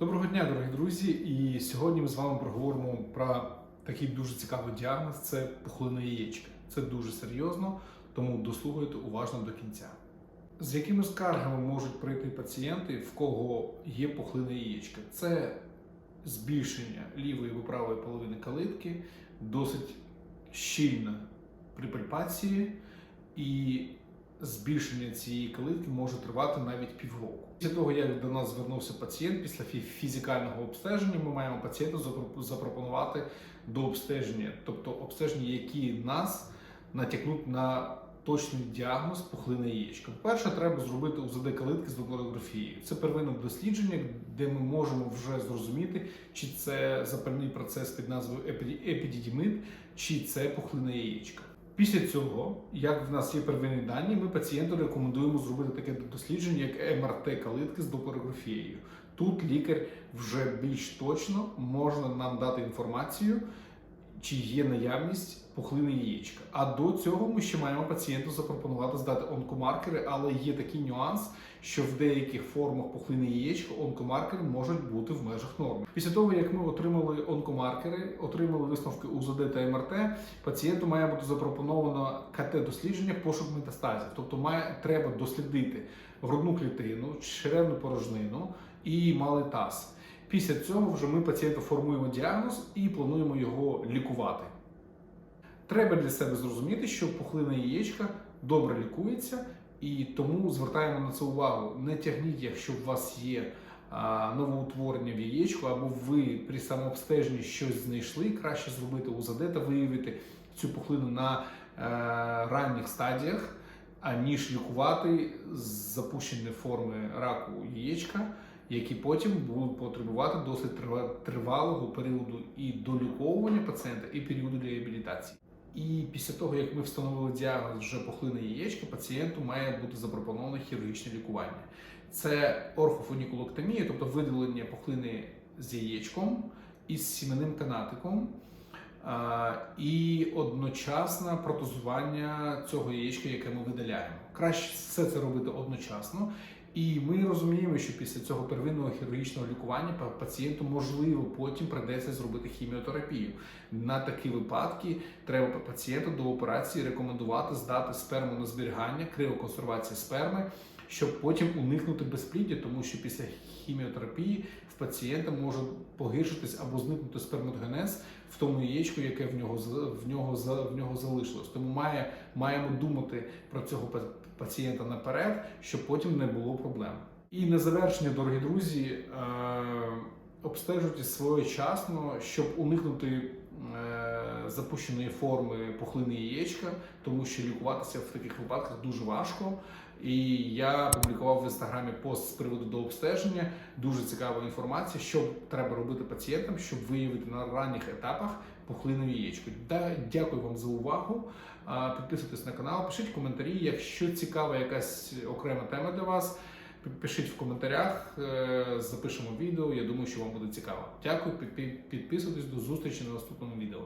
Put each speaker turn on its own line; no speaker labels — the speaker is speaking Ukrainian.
Доброго дня, дорогі друзі! І сьогодні ми з вами проговоримо про такий дуже цікавий діагноз це пухлина яєчка. Це дуже серйозно, тому дослухайте уважно до кінця. З якими скаргами можуть прийти пацієнти, в кого є пухлина яєчка? Це збільшення лівої або правої половини калитки, досить щільна при пальпації і збільшення цієї калитки може тривати навіть півроку. Після того, як до нас звернувся пацієнт після фі- фізикального обстеження, ми маємо пацієнту запро- запропонувати до обстеження, тобто обстеження, які нас натякнуть на точний діагноз пухлини яєчка. Перше, треба зробити УЗД калитки з доплерографією. Це первинне дослідження, де ми можемо вже зрозуміти, чи це запальний процес під назвою епі- епідідімит, чи це пухлина яєчка. Після цього, як в нас є первинні дані, ми пацієнту рекомендуємо зробити таке дослідження, як МРТ калитки з допорографією. Тут лікар вже більш точно можна нам дати інформацію, чи є наявність пухлини яєчка. А до цього ми ще маємо пацієнту запропонувати здати онкомаркери, але є такий нюанс, що в деяких формах пухлини яєчка онкомаркери можуть бути в межах норми. Після того, як ми отримали онкомаркери, отримали висновки УЗД та МРТ, пацієнту має бути запропоновано КТ-дослідження пошук метастазів. Тобто має треба дослідити грудну клітину, черевну порожнину і малий таз. Після цього вже ми пацієнту формуємо діагноз і плануємо його лікувати. Треба для себе зрозуміти, що пухлина яєчка добре лікується, і тому звертаємо на це увагу. Не тягніть, якщо у вас є а, новоутворення в яєчку, або ви при самообстеженні щось знайшли, краще зробити УЗД та виявити цю пухлину на е, ранніх стадіях, аніж лікувати запущені форми раку яєчка, які потім будуть потребувати досить тривалого періоду і доліковування пацієнта, і періоду реабілітації. І після того, як ми встановили діагноз вже пухлина яєчка, пацієнту має бути запропоновано хірургічне лікування. Це орфофунікулоктомія, тобто видалення пухлини з яєчком із сіменним канатиком. І одночасне протезування цього яєчка, яке ми видаляємо. Краще все це робити одночасно. І ми розуміємо, що після цього первинного хірургічного лікування пацієнту можливо потім прийдеться зробити хіміотерапію. На такі випадки треба па- пацієнту до операції рекомендувати здати сперму на зберігання, криоконсервація сперми, щоб потім уникнути безпліддя, тому що після хіміотерапії в пацієнта може погіршитись або зникнути сперматогенез в тому яєчку, яке в нього в нього в нього залишилось. Тому має маємо думати про цього па- пацієнта наперед, щоб потім не було проблем. І на завершення, дорогі друзі, е, обстежуйте своєчасно, щоб уникнути запущеної форми пухлини яєчка, тому що лікуватися в таких випадках дуже важко. І я публікував в інстаграмі пост з приводу до обстеження. Дуже цікава інформація, що треба робити пацієнтам, щоб виявити на ранніх етапах пухлину яєчко. Да, дякую вам за увагу. Підписуйтесь на канал, пишіть коментарі. Якщо цікава якась окрема тема для вас, пишіть в коментарях, е, запишемо відео. Я думаю, що вам буде цікаво. Дякую, пі- пі- підписуйтесь до зустрічі на наступному відео.